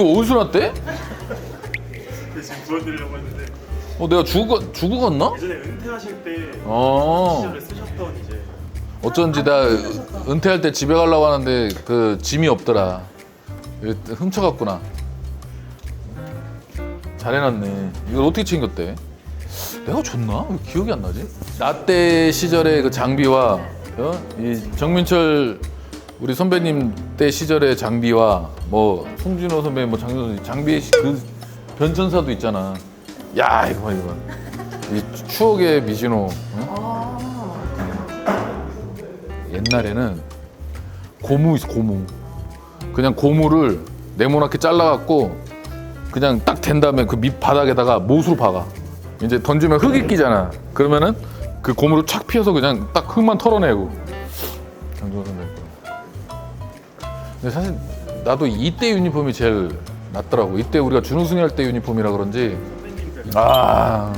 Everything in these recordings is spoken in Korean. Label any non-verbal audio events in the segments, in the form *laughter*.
이거 어디서 났대? 지금 보여드리려고 했는데 어 내가 죽어 죽어 갔나? 예전에 은퇴하실 때어 시절에 쓰셨던 이제 어쩐지 나 은퇴할 때 집에 가려고 하는데 그 짐이 없더라. 이거 훔쳐갔구나. 잘 해놨네. 이걸 어떻게 챙겼대? 내가 줬나? 왜 기억이 안 나지? 나 때 시절의 그 장비와 어? 이 정민철 우리 선배님 때 시절의 장비와 뭐 송진호 선배 뭐 장준 선배 장비의 시- 그 변천사도 있잖아. 야 이거 봐 이거 봐. 이 추억의 미진호. 어? 옛날에는 고무 있어 고무 그냥 고무를 네모나게 잘라갖고 그냥 딱 된 다음에 그 밑 바닥에다가 못으로 박아 이제 던지면 흙이 끼잖아 그러면은 그 고무를 착 피워서 그냥 딱 흙만 털어내고 장정호 선배 거. 근데 사실 나도 이때 유니폼이 제일 낫더라고 이때 우리가 준우승이 할 때 유니폼이라 그런지 아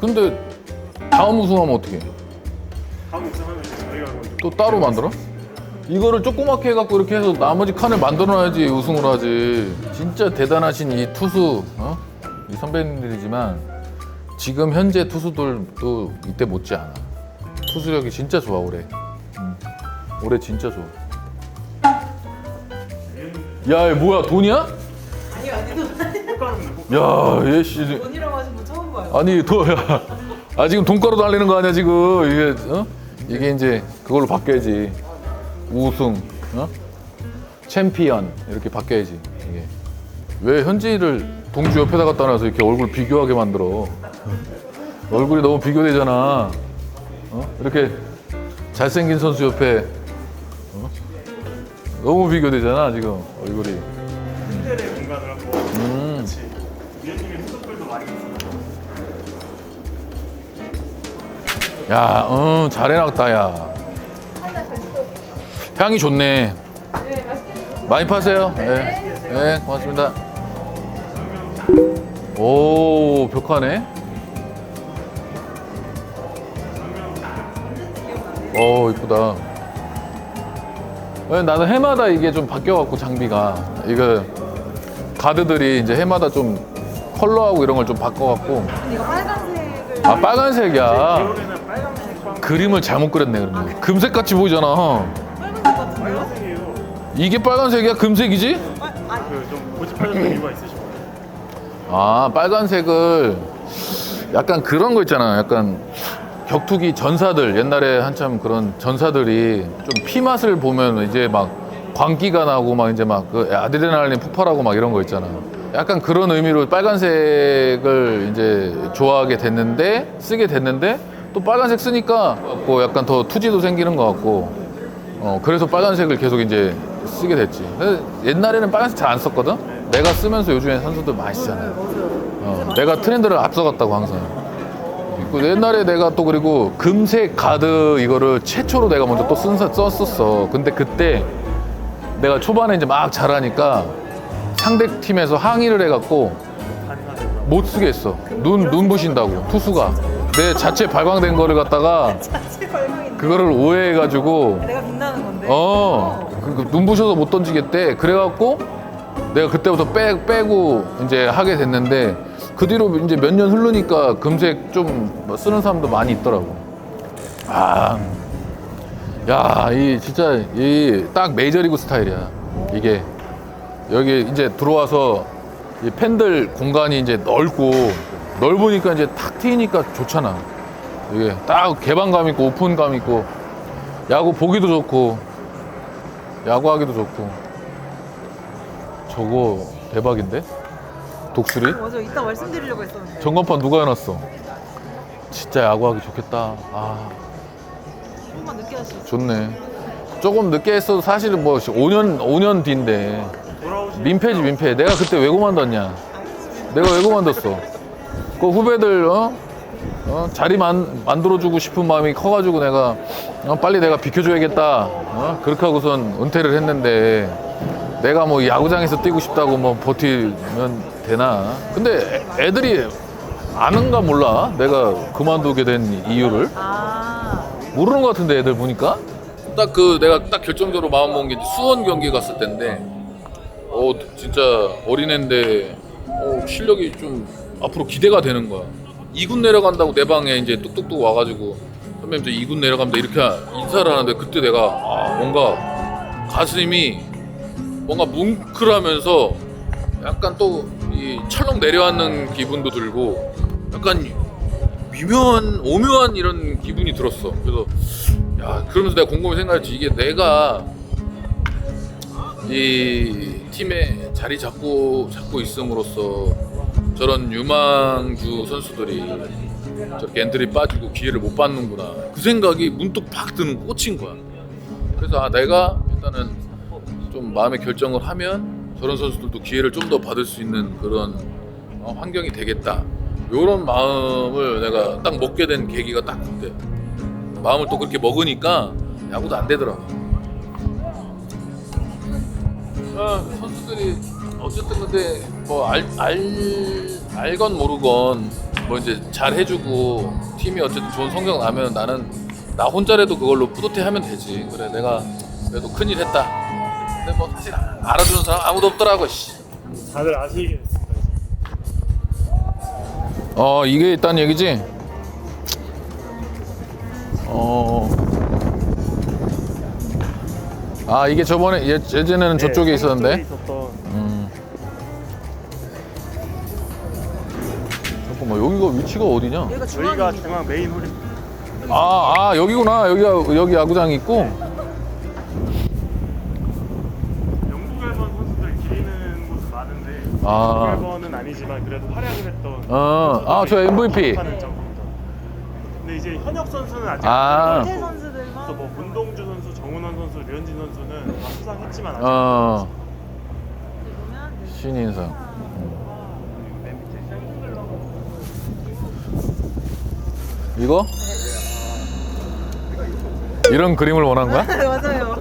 근데 다음 우승하면 어떻게? 다음 우승하면 저희가 또 따로 만들어? 이거를 조그맣게 해갖고 이렇게 해서 나머지 칸을 만들어놔야지 우승을 하지. 진짜 대단하신 이 투수, 어? 이 선배님들이지만 지금 현재 투수들도 이때 못지 않아. 투수력이 진짜 좋아 올해. 음. 올해 진짜 좋아. 야, 얘 뭐야 돈이야? 아니요 아니요 야, 얘씨 돈이라고 하신 분 처음 봐요. 아니 도야 아 지금 돈가루 달리는 거 아니야 지금 이게 어? 이게 이제 그걸로 바뀌어야지 우승 어? 챔피언 이렇게 바뀌어야지 이게 왜 현지를 동주 옆에다 갖다 놔서 이렇게 얼굴 비교하게 만들어 얼굴이 너무 비교되잖아 어? 이렇게 잘생긴 선수 옆에 어? 너무 비교되잖아 지금 얼굴이 호텔의 공간을 한번 음. 같이 위원님의 후속글도 많이 있어요. 야, 어, 잘 해놨다, 야. 향이 좋네. 많이 파세요. 네, 네, 고맙습니다. 오, 벽화네. 오, 이쁘다. 왜 나는 해마다 이게 좀 바뀌어갖고 장비가 이거 가드들이 이제 해마다 좀 컬러하고 이런 걸 좀 바꿔갖고 이거 빨간색을 아 빨간색이야. 겨울에는 빨간색 빵 그림을 잘못 그렸네 그러면 금색 같이 보이잖아 빨간색 같은데요? 빨간색이에요. 이게 빨간색이야 금색이지? 아, 그좀 고집하셨던 이유가 있으신 거예요? 아 빨간색을 약간 그런 거 있잖아 약간 격투기 전사들 옛날에 한참 그런 전사들이 좀 피 맛을 보면 이제 막 광기가 나고 막 이제 막 그 아드레날린 폭발하고 막 이런 거 있잖아 약간 그런 의미로 빨간색을 이제 좋아하게 됐는데 쓰게 됐는데 또 빨간색 쓰니까 뭐 약간 더 투지도 생기는 것 같고 어, 그래서 빨간색을 계속 이제 쓰게 됐지. 옛날에는 빨간색 잘 안 썼거든? 내가 쓰면서 요즘에 선수들 많이 쓰잖아. 어, 내가 트렌드를 앞서갔다고 항상. 그 옛날에 내가 또 그리고 금색 가드 이거를 최초로 내가 먼저 또 쓴, 썼었어. 근데 그때 내가 초반에 이제 막 잘하니까 상대 팀에서 항의를 해갖고 못 쓰게 했어. 눈, 눈 부신다고. 투수가. 내 자체 발광된 거를 갖다가 *laughs* 자체 그거를 오해해가지고 내가 빛나는 건데. 어, 그, 그 눈 부셔서 못 던지겠대. 그래갖고 내가 그때부터 빼, 빼고 이제 하게 됐는데 그 뒤로 이제 몇 년 흐르니까 금색 좀뭐 쓰는 사람도 많이 있더라고. 아, 야, 이 진짜 이 딱 메이저리그 스타일이야. 이게 여기 이제 들어와서 이 팬들 공간이 이제 넓고 넓으니까 이제 탁 트이니까 좋잖아. 이게 딱 개방감 있고 오픈감 있고 야구 보기도 좋고 야구하기도 좋고 저거 대박인데 독수리? 맞아. 이따 말씀드리려고 했었는데. 전광판 누가 해놨어? 진짜 야구하기 좋겠다. 아. 조금만 늦게 하시죠. 좋네. 조금 늦게 했어도 사실은 뭐 5년 5년 뒤인데. 민폐지 민폐. 내가 그때 왜 그만뒀냐? 내가 왜 그만뒀어? 그 후배들 어? 어? 자리 만, 만들어주고 싶은 마음이 커가지고 내가 어, 빨리 내가 비켜줘야겠다. 어? 그렇게 하고선 은퇴를 했는데 내가 뭐 야구장에서 뛰고 싶다고 뭐 버티면 되나? 근데 애- 애들이 아는가 몰라. 내가 그만두게 된 이유를. 아. 모르는 것 같은데 애들 보니까. 딱 그 내가 딱 결정적으로 마음 먹은 게 이제 수원 경기 갔을 때인데 어 진짜 어린애인데 어, 실력이 좀 앞으로 기대가 되는 거야. 2군 내려간다고 내 방에 이제 뚝뚝뚝 와가지고 선배님 저 2군 내려갑니다. 이렇게 인사를 하는데 그때 내가 아 뭔가 가슴이 뭔가 뭉클하면서 약간 또 이 철렁 내려앉는 기분도 들고 약간 미묘한 오묘한 이런 기분이 들었어. 그래서 야 그러면서 내가 곰곰이 생각했지 이게 내가 이 팀에 자리 잡고 잡고 있음으로써 저런 유망주 선수들이 저렇게 엔트리 빠지고 기회를 못 받는구나 그 생각이 문득 팍 드는 꽂힌 거야. 그래서 아 내가 일단은 좀 마음의 결정을 하면 저런 선수들도 기회를 좀 더 받을 수 있는 그런 어, 환경이 되겠다. 이런 마음을 내가 딱 먹게 된 계기가 딱 그때. 마음을 또 그렇게 먹으니까 야구도 안 되더라고. 아, 선수들이 어쨌든 근데 뭐 알 알 알건 모르건 뭐 이제 잘 해주고 팀이 어쨌든 좋은 성적 나면 나는 나 혼자라도 그걸로 뿌듯해 하면 되지. 그래 내가 그래도 큰일 했다. 뭐 사실 알아주는 사람 아무도 없더라고. 씨. 다들 아시겠습니다. 어 이게 있다는 얘기지? 어. 아 이게 저번에 예, 예전에는 저쪽에 있었는데. 네, 있었던 음. 잠깐만 여기가 위치가 어디냐? 여기가. 중앙 메인 홀이 아, 아 여기구나. 여기가 여기 야구장이 있고. 영국 앨범 선수들 기리는 곳은 많은데 아. 영국 앨범은 아니지만 그래도 활약을 했던 어, 아, 저 MVP. 하는 정도입니다. 근데 이제 현역 선수는 아직 아. 그래서 선수들만 뭐 문동주 선수, 정은원 선수, 류현진 선수는 다 수상했지만 아직 어, 보면 네. 신인상. 이거? 이런 그림을 원한 거야? *laughs* 맞아요.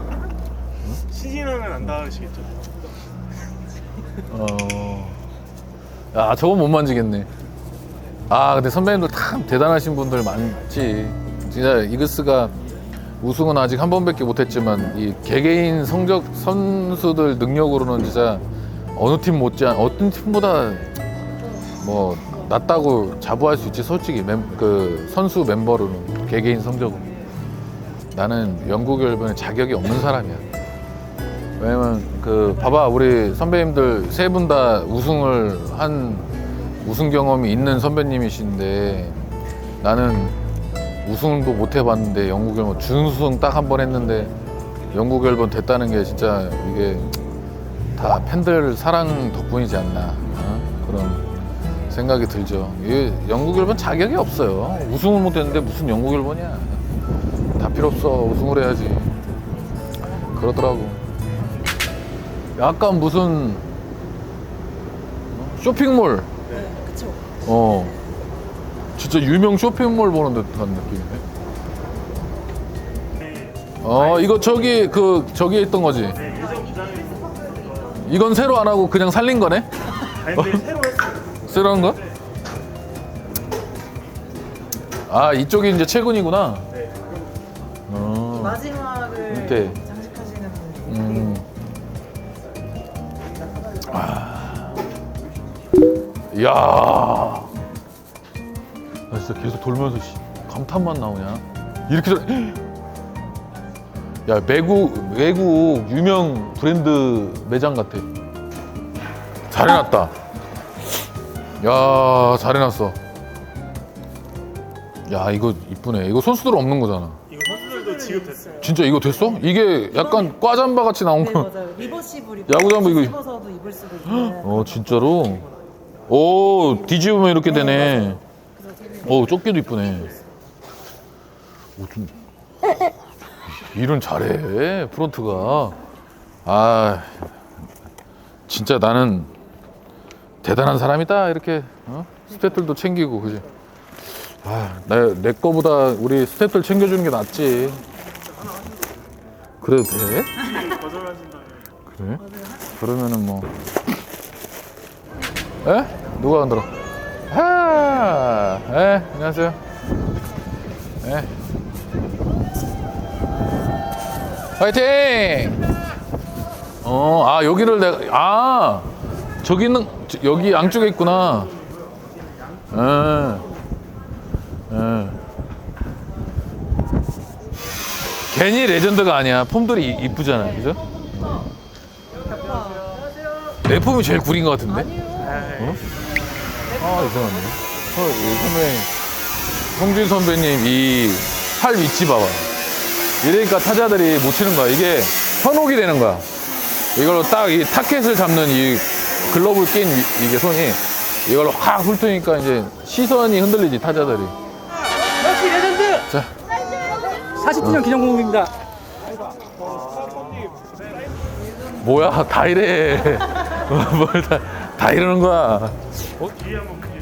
신인왕은 안 닿으시겠죠? 어. 야, 저건 못 만지겠네. 아, 근데 선배님들 참 대단하신 분들 많지. 진짜 이글스가 우승은 아직 한 번밖에 못했지만 이 개개인 성적 선수들 능력으로는 진짜 어느 팀 못지않 어떤 팀보다 뭐 낫다고 자부할 수 있지 솔직히 멤, 그 선수 멤버로는 개개인 성적으로 나는 영국 열변에 자격이 없는 사람이야. 왜냐면 그 봐봐 우리 선배님들 세 분 다 우승을 한 우승 경험이 있는 선배님이신데 나는 우승도 못 해봤는데 영국 열번 준우승 딱 한 번 했는데 영국 열번 됐다는 게 진짜 이게 다 팬들 사랑 덕분이지 않나 어? 그런 생각이 들죠. 이 영국 열번 자격이 없어요. 우승을 못했는데 무슨 영국 열번이야. 다 필요 없어. 우승을 해야지. 그러더라고. 약간 무슨 쇼핑몰 네, 그쵸. 어 진짜 유명 쇼핑몰 보는 듯한 느낌이네 어 이거 저기 그 저기에 있던 거지 이건 새로 안 하고 그냥 살린 거네 아니 근데 새로 했어요. *laughs* 새로 한 거야? 아 이쪽이 이제 최근이구나 네. 어. 마지막을. 장식하시는 분. 음. 아. 이야. 나 진짜 계속 돌면서 씨, 감탄만 나오냐? 이렇게 들... *gasps* 야 외국 외국 유명 브랜드 매장 같아. 잘 해놨다. 야 잘 해놨어. 야 이거 이쁘네. 이거 선수들 없는 거잖아. 지급됐어요. 진짜 이거 됐어? 이게 약간 과잠바 같이 나온 네 거. 맞아요. 리버시블 입고 야구장도 이거- 입어서도 입을 수도 있는. 어 진짜로? 오 뒤집으면 이렇게 되네. 오 조끼도 이쁘네. 오, 좀 일은 잘해 프론트가. 아 진짜 나는 대단한 사람이다 이렇게 어? 스태프들도 챙기고 그지. 아내 내 거보다 우리 스태프들 챙겨주는 게 낫지. 그래도 돼? 거절하신다면 그래? 그러면은 뭐. 에? 누가 흔들어? 하, 에, 안녕하세요. 에. 화이팅! 어, 아, 여기를 내가, 아, 저기는, 저- 여기 양쪽에 있구나. 예. 괜히 레전드가 아니야. 폼들이 이- 이쁘잖아. 그죠? 내 폼이 제일 구린 것 같은데? 어? 아, 이상한데. 어, 이 선배, 성준 선배님 이 팔 위치 봐봐. 이러니까 타자들이 못 치는 거야. 이게 현혹이 되는 거야. 이걸로 딱 이 타켓을 잡는 이 글러브를 낀 이- 이게 손이 이걸로 확 훑으니까 이제 시선이 흔들리지 타자들이. 역시 레전드! 자, 40주년 기념공입니다. 뭐야 다 이래. *laughs* 뭘 다, 다 이러는 거야. 어? 뒤에 한번 보기.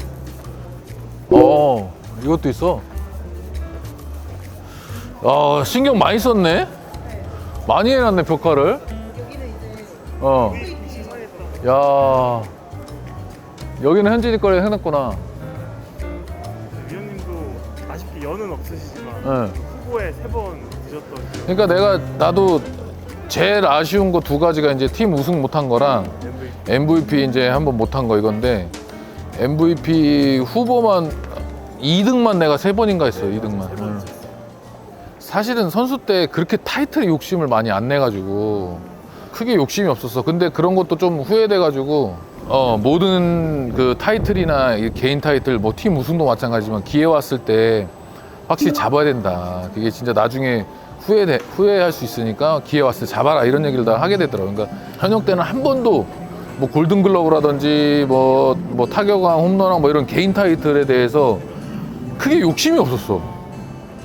어, 이것도 있어. 아, 신경 많이 썼네? 많이 해놨네, 벽화를. 어. 야 여기는 현진이 거를 해놨구나. 위원님도 아쉽게 연은 없으시지만 응. 그 그러니까 내가, 나도 제일 아쉬운 거 두 가지가 이제 팀 우승 못한 거랑 MVP. 이제 한번 못한 거 이건데 MVP 후보만 2등만 내가 세 번인가 했어요 2등만 응. 사실은 선수 때 그렇게 타이틀 욕심을 많이 안 내가지고 크게 욕심이 없었어 근데 그런 것도 좀 후회돼가지고 어 모든 그 타이틀이나 이 개인 타이틀 뭐 팀 우승도 마찬가지지만 기회 왔을 때 확실히 잡아야 된다. 그게 진짜 나중에 후회 후회할 수 있으니까 기회 왔을 때 잡아라. 이런 얘기를 다 하게 되더라고 그러니까 현역 때는 한 번도 뭐 골든글러브라든지 뭐, 뭐 타격왕 홈런왕 뭐 이런 개인 타이틀에 대해서 크게 욕심이 없었어.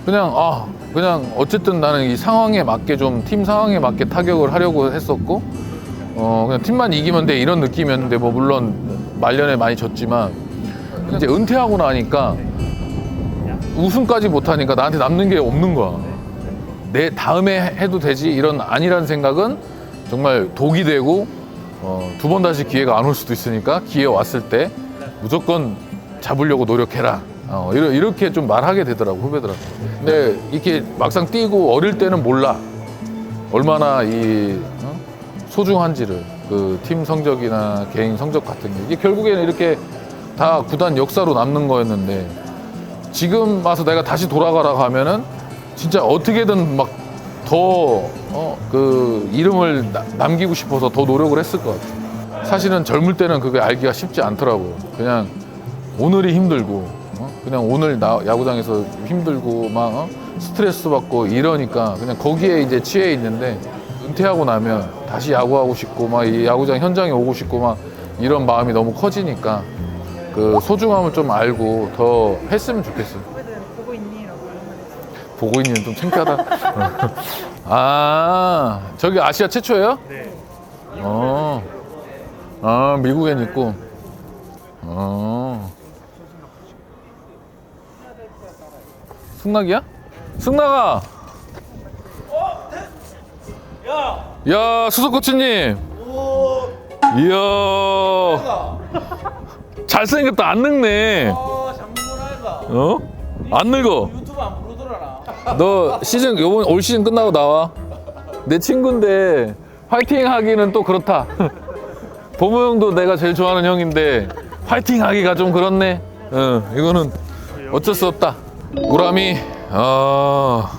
그냥 아 그냥 어쨌든 나는 이 상황에 맞게 좀 팀 상황에 맞게 타격을 하려고 했었고 어 그냥 팀만 이기면 돼. 이런 느낌이었는데 뭐 물론 말년에 많이 졌지만 이제 은퇴하고 나니까 우승까지 못하니까 나한테 남는 게 없는 거야. 내 다음에 해도 되지 이런 아니란 생각은 정말 독이 되고 어, 두 번 다시 기회가 안 올 수도 있으니까 기회 왔을 때 무조건 잡으려고 노력해라. 어, 이렇게 좀 말하게 되더라고 후배들한테. 근데 이렇게 막상 뛰고 어릴 때는 몰라 얼마나 이 어? 소중한지를 그 팀 성적이나 개인 성적 같은 게 이게 결국에는 이렇게 다 구단 역사로 남는 거였는데 지금 와서 내가 다시 돌아가라고 하면은 진짜 어떻게든 막 더 어, 그 이름을 나- 남기고 싶어서 더 노력을 했을 것 같아. 사실은 젊을 때는 그게 알기가 쉽지 않더라고요. 그냥 오늘이 힘들고 어? 그냥 오늘 나 야구장에서 힘들고 막 어? 스트레스 받고 이러니까 그냥 거기에 이제 취해 있는데 은퇴하고 나면 다시 야구하고 싶고 막 이 야구장 현장에 오고 싶고 막 이런 마음이 너무 커지니까 그 소중함을 좀 알고 더 했으면 좋겠어요. 후배들 보고 있니? 라고 보고 있는 좀 창피하다. *laughs* 아, 저기 아시아 최초예요? 네. 어. 아, 미국엔 있고. 어. 승낙이야? 승낙아! 야, 수석 코치님! 이야. 잘생겼다, 안 늙네. 어, 어? 안 늙어. 유튜브 안 부르더라. 너 시즌 요번 올 시즌 끝나고 나와. 내 친구인데 화이팅 하기는 또 그렇다. *laughs* 보모 형도 내가 제일 좋아하는 형인데 화이팅 하기가 좀 그렇네. 응, 이거는 어쩔 수 없다. 우람이 아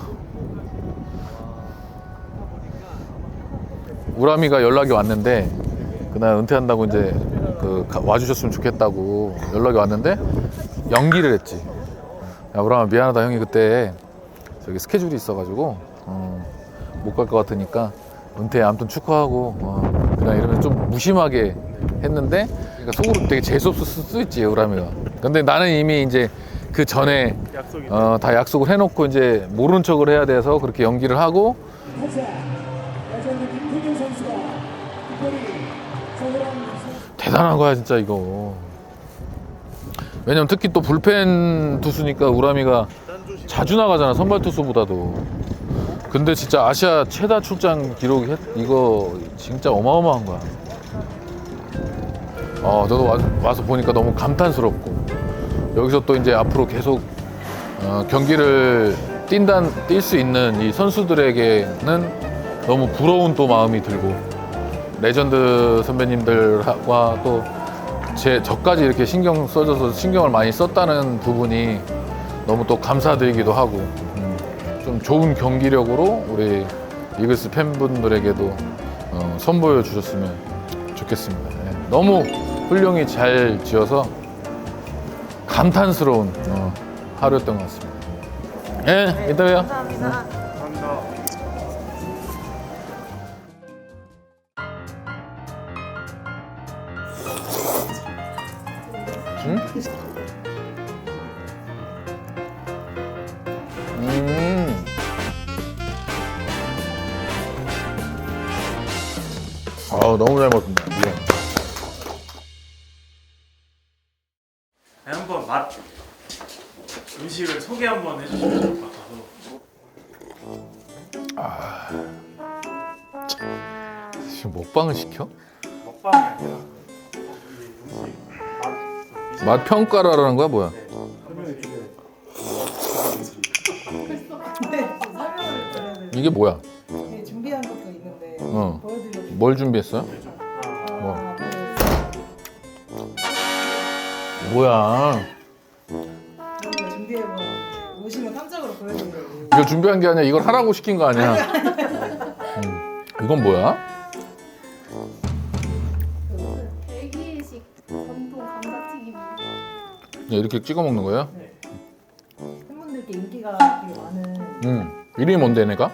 우람이가 연락이 왔는데 그날 은퇴한다고 이제 그 가- 와주셨으면 좋겠다고 연락이 왔는데 연기를 했지. 야 우람아 미안하다 형이 그때 저기 스케줄이 있어가지고 어, 못갈 것 같으니까 은퇴 아무튼 축하하고 어, 그냥 이러면 좀 무심하게 했는데 그러니까 속으로 되게 재수없을 수도 있지 우람이가 근데 나는 이미 이제 그 전에 어, 다 약속을 해놓고 이제 모르는 척을 해야 돼서 그렇게 연기를 하고 대단한 거야 진짜 이거. 왜냐면 특히 또 불펜 투수니까 우람이가 자주 나가잖아 선발 투수보다도. 근데 진짜 아시아 최다 출장 기록이 했- 이거 진짜 어마어마한 거야. 어 저도 와, 와서 보니까 너무 감탄스럽고. 여기서 또 이제 앞으로 계속 어, 경기를 뛴단 뛸 수 있는 이 선수들에게는 너무 부러운 또 마음이 들고 레전드 선배님들과 또 제 저까지 이렇게 신경 써줘서 신경을 많이 썼다는 부분이 너무 또 감사드리기도 하고 음, 좀 좋은 경기력으로 우리 이글스 팬분들에게도 어, 선보여 주셨으면 좋겠습니다. 네, 너무 훌륭히 잘 지어서 감탄스러운 어, 하루였던 것 같습니다. 예, 이따 봬요. 감사합니다. 감 음. 아 너무 잘 먹었습니다. 예. 네, 한번 맛 음식을 소개 한번 해주시면 좋을 것 같아서 지금 먹방을 시켜? 먹방이 아니라 맛맛 평가라는 거야 뭐야? 이게 뭐야? 네, 준비한 것도 있는데 어. 뭘 준비했어요? 아, 뭐? 네. 뭐야? 이거 준비해봐. 오시면 깜짝으로 보여드리려고. 이거 준비한 게 아니라 이걸 하라고 시킨 거 아니야? 음. 이건 뭐야? 그냥 이렇게 찍어 먹는 거예요? 팬분들께 인기가 되게 많은 음. 이름이 뭔데 내가?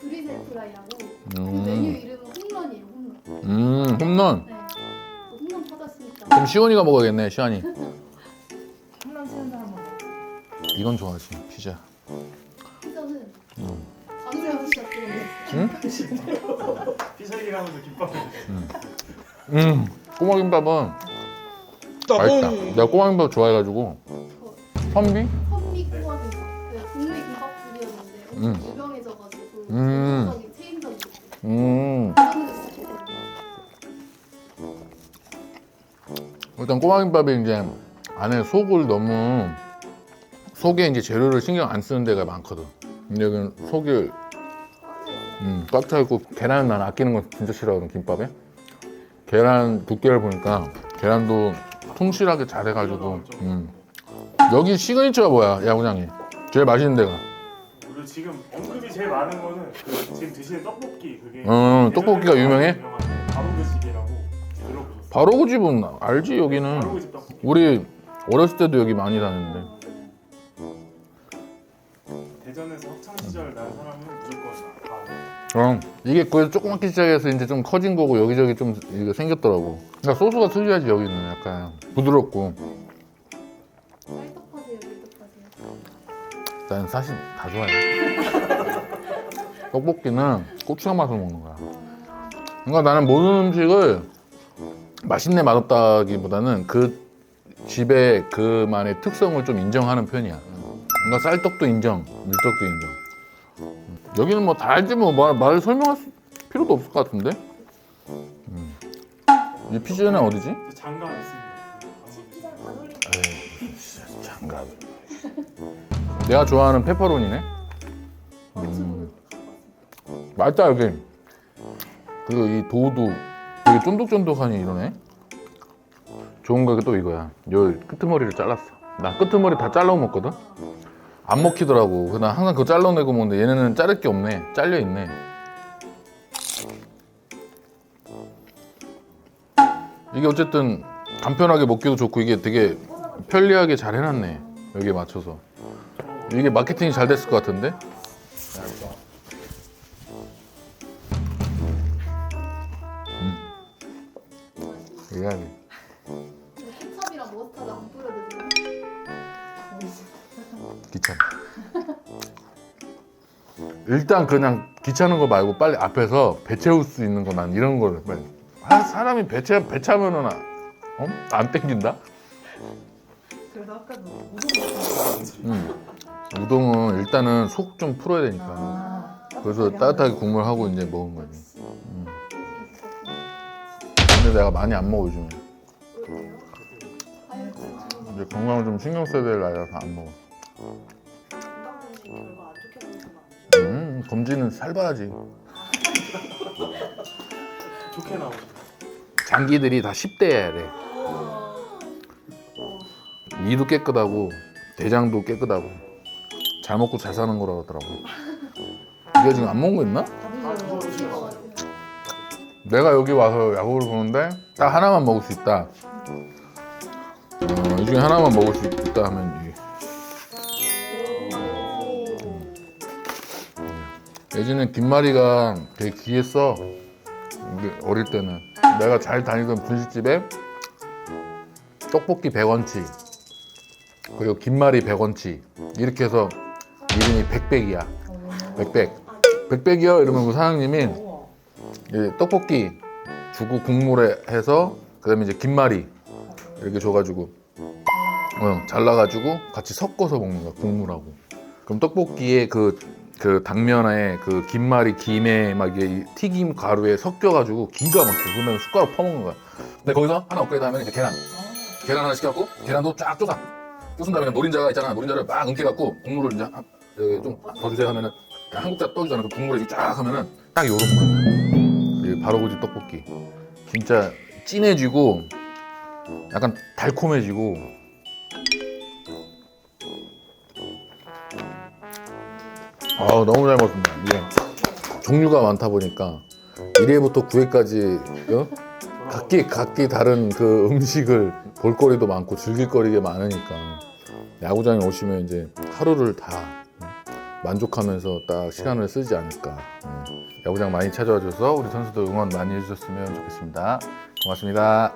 브리셀 프라이라고 그 음. 메뉴 이름은 홈런이에요. 홈런. 음 홈런. 네. 어, 홈런 받았으니까. 그럼 시원이가 먹어야겠네 시원이. 홈런 치는 사람 한번 이건 좋아하지 피자. 피자는 음. 시작되는데 응? 피자 얘기하면서 김밥 음. 꼬마김밥은 맛있다. 내가 꼬마김밥 좋아해가지고 선비? 선미 꼬마김밥. 네, 국내 김밥집이었는데 음. 유명해져가지고 음. 전국적인 체인점 음. 일단 꼬마김밥이 이제 안에 속을 너무 속에 이제 재료를 신경 안 쓰는 데가 많거든. 근데 여기는 속이 음, 꽉 차 있고 계란 난 아끼는 거 진짜 싫어하거든 김밥에. 계란 두께를 보니까 계란도 통실하게 잘 해가지고. 음. 여기 시그니처가 뭐야 야구장이? 제일 맛있는 데가. 그리고 지금 언급이 제일 많은 거는 그 지금 드시는 떡볶이 그게 어, 떡볶이가 유명해? 바로 그 집이라고 들어보셨어요? 바로 그 집은 알지 여기는. 바로 그집 떡볶이 우리 어렸을 때도 여기 많이 다녔는데. 대전에서 학창 시절 난 사람은 무조건 다 어, 이게 그 조그맣게 시작해서 이제 좀 커진 거고 여기저기 좀 이게 생겼더라고. 그러니까 소스가 특이하지 여기는 약간 부드럽고. 쌀떡하세요, 밀떡하세요. 난 사실 다 좋아해. *laughs* 떡볶이는 고추장 맛으로 먹는 거야. 그러니까 나는 모든 음식을 맛있네 맛없다기보다는 그 집의 그만의 특성을 좀 인정하는 편이야. 그러니까 쌀떡도 인정, 밀떡도 인정. 여기는 뭐 다 알지 뭐 말, 말을 설명할 수- 필요도 없을 것 같은데. 음. 이 피자는 어디지? 그 장갑 있습니다. 에이, 진짜 장갑. 내가 좋아하는 페퍼로니네. 음. 맛있다 여기. 그리고 이 도도 되게 쫀득쫀득하니 이러네. 좋은 거또 이거야. 요 끄트머리를 잘랐어. 나 끄트머리 다 잘라 먹거든. 안 먹히더라고. 그래서 나 항상 그거 잘라내고 먹는데 얘네는 자를 게 없네. 잘려 있네. 이게 어쨌든 간편하게 먹기도 좋고 이게 되게 편리하게 잘 해놨네. 여기에 맞춰서. 이게 마케팅이 잘 됐을 것 같은데? 음. 이해하네. 케찹이랑 머스타드 안 뿌려도 돼요. 귀찮아. 일단 그냥 귀찮은 거 말고 빨리 앞에서 배 채울 수 있는 거 난 이런 거를 빨리. 아, 사람이 배 채, 배 차면은 아- 어? 안 땡긴다? 그래서 아까도 우동 먹었어요. 음. 우동은 일단은 속 좀 풀어야 되니까. 아, 그래서 따뜻하게 국물 하고 이제 먹은 거지. 음. 근데 내가 많이 안 먹어 요즘에. 이제 건강을 좀 신경 써야 될 나이라서 안 먹어. 음, 검진은 살 봐야지. 좋게 나오죠. 장기들이 다 10대래. 위도 깨끗하고 대장도 깨끗하고 잘 먹고 잘 사는 거라고 하더라고. 네가 지금 안 먹은 거 있나? 내가 여기 와서 야구를 보는데 딱 하나만 먹을 수 있다. 어, 이 중에 하나만 먹을 수 있다 하면 예전에 김말이가 되게 귀했어. 어릴 때는 내가 잘 다니던 분식집에 떡볶이 100원치 그리고 김말이 100원치 이렇게 해서 이름이 백백이야. 백백. 백백이요 이러면 그 사장님이 떡볶이 주고 국물에 해서 그다음에 이제 김말이 이렇게 줘가지고 어, 잘라가지고 같이 섞어서 먹는 거야 국물하고 그럼 떡볶이에 그, 그 당면에 그 김말이 김에 막 이게 튀김 가루에 섞여가지고 기가 막혀. 그러면 숟가락 퍼먹는 거야. 근데 거기서 하나 업그레이드 하면 이제 계란. 계란 하나 시켜갖고 계란도 쫙 쪼사 쪼순 다음에 노린자가 있잖아. 노린자를 막 응켜갖고 국물을 이제 좀더 주세요 하면은 한국자 떡이잖아. 그 국물에 쫙 하면은 딱 요런 거야. 이 바로고지 떡볶이. 진짜 진해지고 약간 달콤해지고 아 너무 잘 먹습니다 이게 종류가 많다 보니까 1회부터 9회까지 어? 각기 각기 다른 그 음식을 볼거리도 많고 즐길거리가 많으니까 야구장에 오시면 이제 하루를 다 음, 만족하면서 딱 시간을 쓰지 않을까. 음. 야구장 많이 찾아와 줘서 우리 선수들 응원 많이 해주셨으면 좋겠습니다. 고맙습니다.